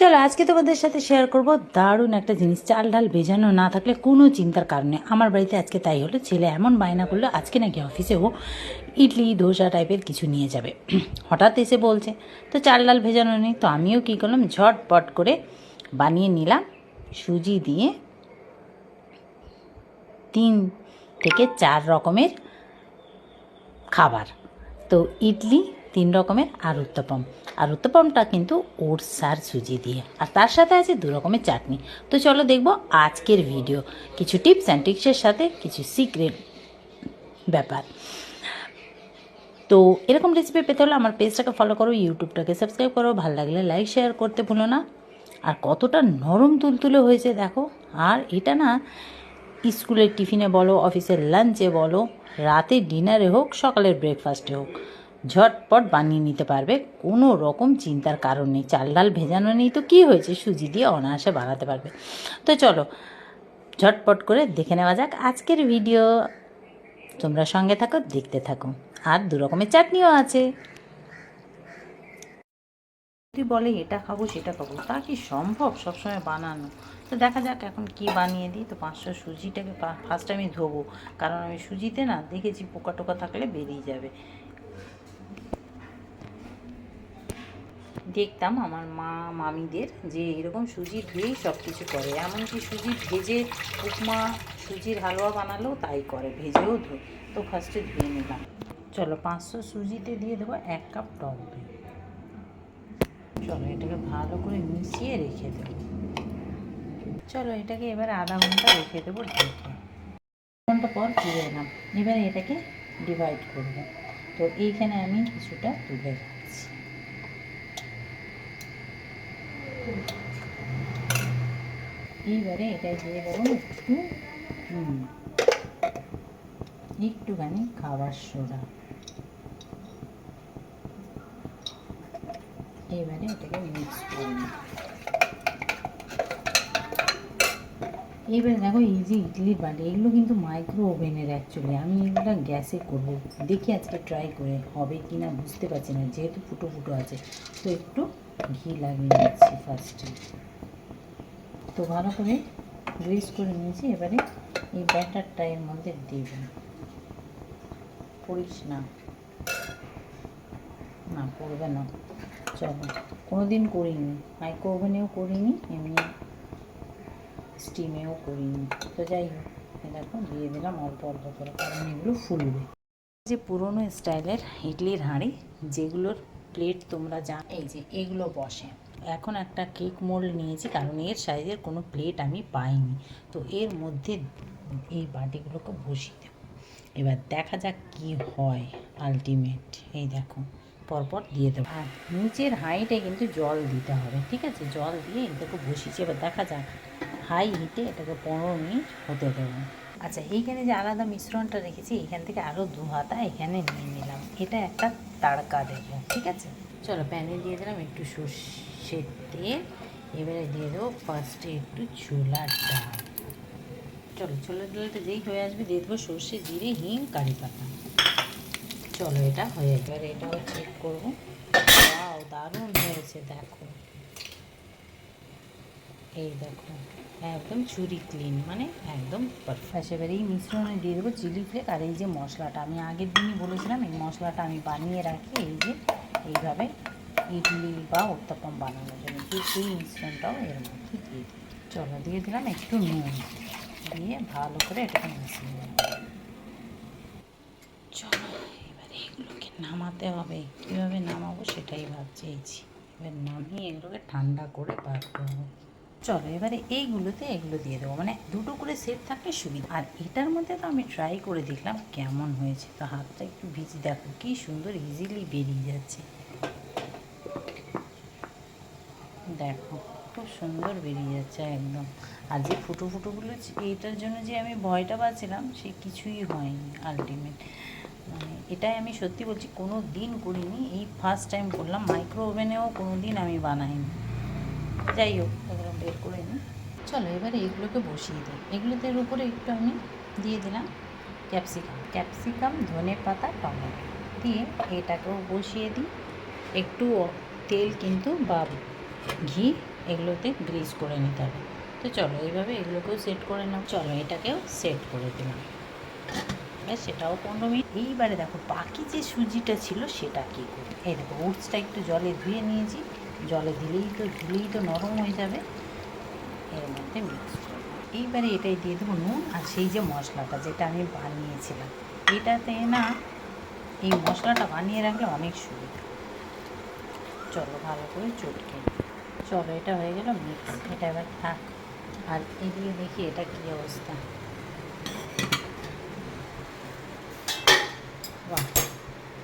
চলো, আজকে তোমাদের সাথে শেয়ার করব দারুণ একটা জিনিস। চাল ডাল ভেজানো না থাকলে কোনো চিন্তার কারণে আমার বাড়িতে আজকে তাই হলো, ছেলে এমন বায়না করল, আজকে নাকি অফিসে ও ইডলি ধোসা টাইপের কিছু নিয়ে যাবে। হঠাৎ এসে বলছে, তো চাল ডাল ভেজানো নেই, তো আমিও কী করলাম? ঝটপট করে বানিয়ে নিলাম, সুজি দিয়ে তিন থেকে চার রকমের খাবার। তো ইডলি তিন রকমের আর উত্তপম আর উত্তপমটা কিন্তু ওটস আর সুজি দিয়ে। আর তার সাথে আছে দু রকমের চাটনি। তো চলো দেখব আজকের ভিডিও। কিছু টিপস অ্যান্ড টিক্সের সাথে কিছু সিক্রেট ব্যাপার। তো এরকম রেসিপি পেতে হলে আমার পেজটাকে ফলো করো ইউটিউবটাকে সাবস্ক্রাইব করো। ভালো লাগলে লাইক শেয়ার করতে ভুলো না। আর কতটা নরম তুলতুলে হয়েছে দেখো। আর এটা না স্কুলের টিফিনে বলো অফিসের লাঞ্চে বলো, রাতে ডিনারে হোক, সকালের ব্রেকফাস্টে হোক। ঝটপট বানিয়ে নিতে পারবে, কোনো রকম চিন্তার কারণ নেই। চাল ডাল ভেজানো নেই তো কী হয়েছে? সুজি দিয়ে অনায়াসে বানাতে পারবে। তো চলো, ঝটপট করে দেখে নেওয়া যাক আজকের ভিডিও। তোমরা সঙ্গে থাকো, দেখতে থাকো। আর দু রকমের চাটনিও আছে। যদি বলে, এটা খাব, সেটা খাব তা কি সম্ভব সবসময় বানানো? তো দেখা যাক এখন কি বানিয়ে দিই। তো পাঁচশো সুজিটাকে ফার্স্ট আমি ধোবো। কারণ আমি সুজিতে না দেখেছি পোকা টোকা থাকলে বেরিয়ে যাবে। দেখতাম আমার মা, মামিদের যে এরকম সুজি ধুয়েই সব কিছু করে। এমনকি সুজি ভেজে উপমা, সুজির হালুয়া বানালেও তাই করে, ভেজেও ধুয়ে তো ফার্স্টে ধুয়ে নিলাম। চলো পাঁচশো সুজিতে দিয়ে দেবো এক কাপ টক দই। চলো এটাকে ভালো করে মিশিয়ে রেখে দেবো। চলো এটাকে এবার আধা ঘণ্টা রেখে দেবো ঢেকে। ঘণ্টা পর ফিরে এলাম। এবারে এটাকে ডিভাইড করব। তো এইখানে আমি কিছুটা তুলে রাখছি। এইবারে এটা দিয়ে দেবো একটু হুম একটুখানি খাবার সোডা এবারে এটাকে মিক্স করে এবারে দেখো এই যে ইডলির বাটি এগুলো কিন্তু মাইক্রো ওভেনের অ্যাকচুয়ালি আমি এগুলো গ্যাসে করব দেখি আজকে ট্রাই করে হবে কি না বুঝতে পারছি না যেহেতু ফুটো ফুটো আছে তো একটু ঘি লাগিয়ে নিচ্ছি ফার্স্টে তো ভালো করে গ্রিস করে নিয়েছি, এবারে এই ব্যাটারটা এর মধ্যে দেব পড়িস না। না, পড়বে না। চলো কোনো দিন করিনি। মাইক্রো ওভেনেও করিনি, এমনি স্টিমেও করিনি। তো যাই হোক এ দেখো, দিয়ে দিলাম অল্প অল্প করে, কারণ এগুলো ফুলবে। যে পুরনো স্টাইলের ইডলির হাঁড়ি, যেগুলোর প্লেট তোমরা যা এই যে এগুলো বসে। এখন একটা কেক মোল্ড নিয়েছি, কারণ এর সাইজের কোনো প্লেট আমি পাইনি। তো এর মধ্যে এই বাটিগুলোকে বসিয়ে দেবো। এবার দেখা যাক কি হয় আলটিমেট এই দেখো, পরপর দিয়ে দেবো। আর নিচের হাইটে কিন্তু জল দিতে হবে, ঠিক আছে? জল দিয়ে এটাকে বসিয়েছি। এবার দেখা যাক, হাই হিটে এটাকে পনেরো মিনিট হতে দেবো। আচ্ছা এইখানে যে আলাদা মিশ্রণটা রেখেছি, এখান থেকে আরও দু হাতা এখানে নিয়ে নিলাম। এটা একটা তাড়কা দেবো, ঠিক আছে? চলো প্যানে দিয়ে দিলাম একটু সর্ষের তেল, এবারে দিয়ে দেবো ফার্স্টে একটু ছোলার ডাল। চলো ছোলার ডালটা যেই হয়ে আসবে দিয়ে দেবো সর্ষে, জিরে, হিং, কারি পাতা। চলো এটা হয়ে এবারে এটাও চেক করব। ওয়াও দারুণ হয়েছে, দেখো। এই দেখো, একদম চুরি ক্লিন মানে একদম পারফেক্ট এবার এই মিশ্রণে দিয়ে দেবো চিলি ফ্লেক আর এই যে মশলাটা, আমি আগের দিনই বলেছিলাম এই মশলাটা আমি বানিয়ে রাখি, এই যে এইভাবে ইডলি বা উত্তপম বানানোর জন্য যে সেই মিশ্রণটাও এর মধ্যে দিয়ে চলো, দিয়ে দিলাম একটু নুন। দিয়ে ভালো করে এটাকে মিশিয়ে নেব। চলো, এবার এগুলোকে নামাতে হবে। কীভাবে নামাবো সেটাই ভাবছি। এবার নামিয়ে এগুলোকে ঠান্ডা করে বার করব। চলো, এবারে এইগুলোতে এগুলো দিয়ে দেবো। মানে দুটো করে সেট থাকলে সুবিধা। আর এটার মধ্যে তো আমি ট্রাই করে দেখলাম কেমন হয়েছে। তো হাতটা একটু ভিজি দেখো, কি সুন্দর ইজিলি বেরিয়ে যাচ্ছে। দেখো, খুব সুন্দর বেরিয়ে যাচ্ছে একদম। আর যে ফুটো ফুটোগুলো এইটার জন্য যে আমি ভয়টা পাচ্ছিলাম, সে কিছুই হয়নি আলটিমেট মানে এটাই আমি সত্যি বলছি, কোনো দিন করিনি। এই ফার্স্ট টাইম করলাম মাইক্রো ওভেনেও কোনো দিন আমি বানাইনি। যাই হোক এগুলো বের করে নিই। চলো, এবারে এগুলোকে বসিয়ে দিই। এগুলোতে উপরে একটু আমি দিয়ে দিলাম ক্যাপসিকাম। ক্যাপসিকাম, ধনে পাতা, টমেটো। দিয়ে এটাকেও বসিয়ে দিই। একটু তেল কিন্তু বা ঘি এগুলোতে গ্রিস করে নিতে হবে। তো চলো, এইভাবে এগুলোকেও সেট করে নাও। চলো, এটাকেও সেট করে দিলাম। ব্যাস সেটাও পনেরো মিনিট। এইবারে দেখো, বাকি যে সুজিটা ছিল সেটা কী করি? এই দেখো, ওটসটা একটু জলে ধুয়ে নিয়েছি। জলে দিলেই তো ধুলেই তো নরম হয়ে যাবে। এর মধ্যে মিক্স করব। এইবারে এটাই দিয়ে দেবো নুন আর সেই যে মশলাটা যেটা আমি বানিয়েছিলাম। এটাতে না, এই মশলাটা বানিয়ে রাখলে অনেক সুবিধা। চলো ভালো করে চটকে। চলো, এটা হয়ে গেল মিক্স এটা এবার থাক। আর এদিকে দেখি এটা কী অবস্থা। বাহ!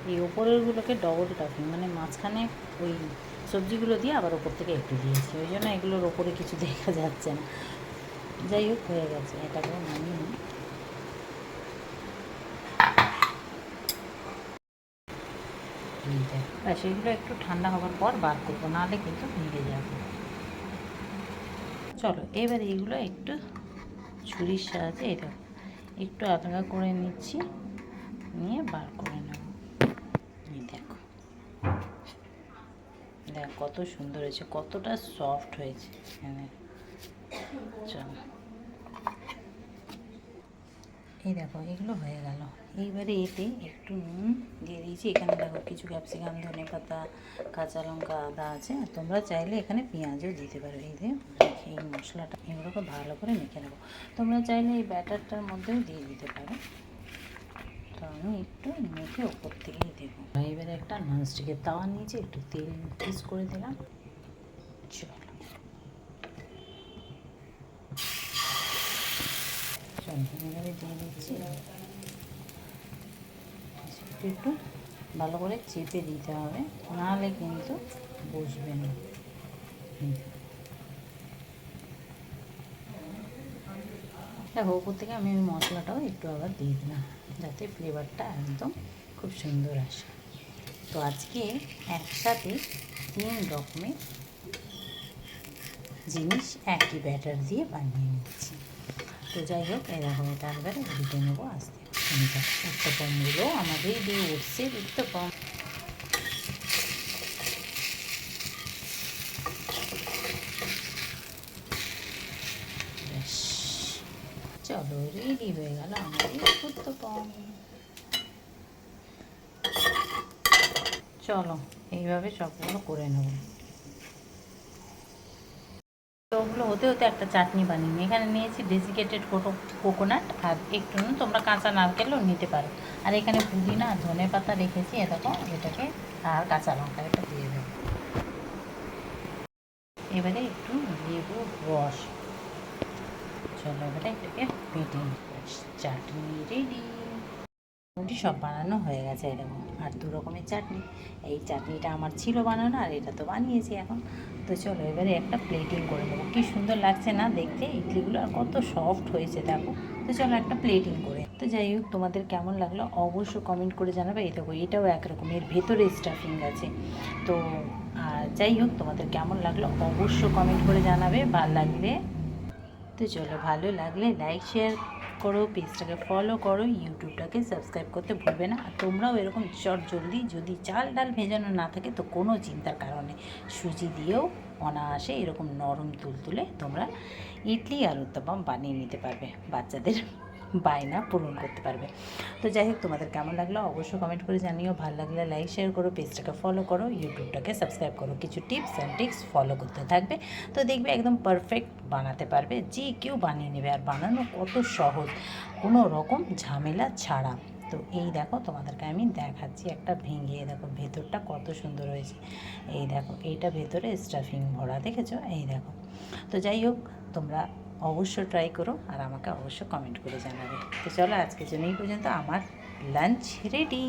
এই ওপরেরগুলোকে ডবল টাফিং মানে মাঝখানে ওই সবজিগুলো দিয়ে আবার ওপর থেকে একটু দিয়েছি ওই জন্য এগুলোর ওপরে কিছু দেখা যাচ্ছে না। যাই হোক, হয়ে গেছে। এটাকেও নামিয়ে নিই। ব্যাস, এগুলো একটু ঠান্ডা হওয়ার পর বার করব, নাহলে কিন্তু ভেঙে যাবে। চলো, এবার এইগুলো একটু ছুরির সাহায্যে এটা একটু আলগা করে নিচ্ছি, নিয়ে বার করে নেব। এই দেখো। দেখ, কত সুন্দর হয়েছে, কতটা সফট হয়েছে এখানে। এই দেখো, এগুলো হয়ে গেল। এইবারে এতে একটু নুন দিয়ে দিয়েছি। এখানে দেখো কিছু ক্যাপসিকাম ধনে পাতা, কাঁচা লঙ্কা, আদা আছে। আর তোমরা চাইলে এখানে পেঁয়াজও দিতে পারো। এই দিয়ে এই মশলাটা, এগুলোকে ভালো করে মেখে নেব। তোমরা চাইলে এই ব্যাটারটার মধ্যেও দিয়ে দিতে পারো। আমি একটু মেখে ওপর থেকেই দেবো। এবারে একটা ননস্টিকের তাওয়া নিয়েছি, একটু তেল পিস করে দিলাম। চলো। এবারে দিয়ে দিচ্ছি। একটু ভালো করে চেপে দিতে হবে নাহলে কিন্তু বসবে না। দেখো। ওপর থেকে আমি ওই মশলাটাও একটু আবার দিয়ে দিলাম, যাতে ফ্লেভারটা একদম খুব সুন্দর আসে। তো আজকে একসাথে তিন রকমের জিনিস একই ব্যাটার দিয়ে বানিয়ে নিচ্ছি। তো যাই হোক এরকম এটা একবারে উল্টে নেব আস্তে। উত্তপমগুলো, আমাদের দিয়ে উঠছে উত্তপম ব্যাস চলো রেডি হয়ে গেল আমাদের চলো এইভাবে সবগুলো করে নেব ওগুলো হতে হতে একটা চাটনি বানিয়ে এখানে নিয়েছি ডেসিকেটেড কোটো কোকোনাট আর একটু তোমরা কাঁচা নারকেলও নিতে পারো আর এখানে পুদিনা আর ধনে পাতা রেখেছি এরকম এটাকে আর কাঁচা লঙ্কা এটা দিয়ে দেবো এবারে একটু লেবু রস চলো এবারে এটাকে পেটে। চাটনি রেডি মোটামুটি সব বানানো হয়ে গেছে এরকম। আর দু রকমের চাটনি। এই চাটনিটা আমার ছিল বানানো আর এটা তো বানিয়েছি এখন। তো চলো, এবারে একটা প্লেটিং করে নেব। কি সুন্দর লাগছে না দেখতে? ইডলিগুলো আর কত সফট হয়েছে, দেখো। তো চলো একটা প্লেটিং করে তো যাই হোক, তোমাদের কেমন লাগল অবশ্যই কমেন্ট করে জানাবে। এই দেখো, এটাও একরকম এর ভেতরে স্টাফিং আছে। তো, আর যাই হোক, তোমাদের কেমন লাগল অবশ্যই কমেন্ট করে জানাবে, ভালো লাগলে তো চলো, ভালো লাগলে লাইক শেয়ার করো, পেজটাকে ফলো করো ইউটিউবটাকে সাবস্ক্রাইব করতে ভুলবে না। আর তোমরাও এরকম চট জলদি যদি চাল ডাল ভেজানো না থাকে, তো কোনো চিন্তার কারণে সুজি দিয়েও অনায়াসে এরকম নরম তুলতুলে তোমরা ইডলি আর উত্তপম বানিয়ে নিতে পারবে বাচ্চাদের। বায়না পূরণ করতে পারবে। তো যাই হোক, তোমাদের কেমন লাগল অবশ্যই কমেন্ট করে জানিও। ভালো লাগলে লাইক শেয়ার করো পেজটাকে ফলো করো ইউটিউবটাকে সাবস্ক্রাইব করো। কিছু টিপস অ্যান্ড টিক্স ফলো করতে থাকবে। তো দেখবে একদম পারফেক্ট বানাতে পারবে। যে কেউ বানিয়ে নেবে। আর বানানো কত সহজ। কোনো রকম ঝামেলা ছাড়া। তো এই দেখো, তোমাদেরকে আমি দেখাচ্ছি একটা ভেঙে। দেখো, ভেতরটা কত সুন্দর হয়েছে। এই দেখো, এইটা ভেতরে স্টাফিং ভরা, দেখেছ? এই দেখো। তো যাই হোক, তোমরা অবশ্যই ট্রাই করো আর আমাকে অবশ্য কমেন্ট করে জানাবে। তো চলো আজকের জন্য এই পর্যন্ত। আমার লাঞ্চ রেডি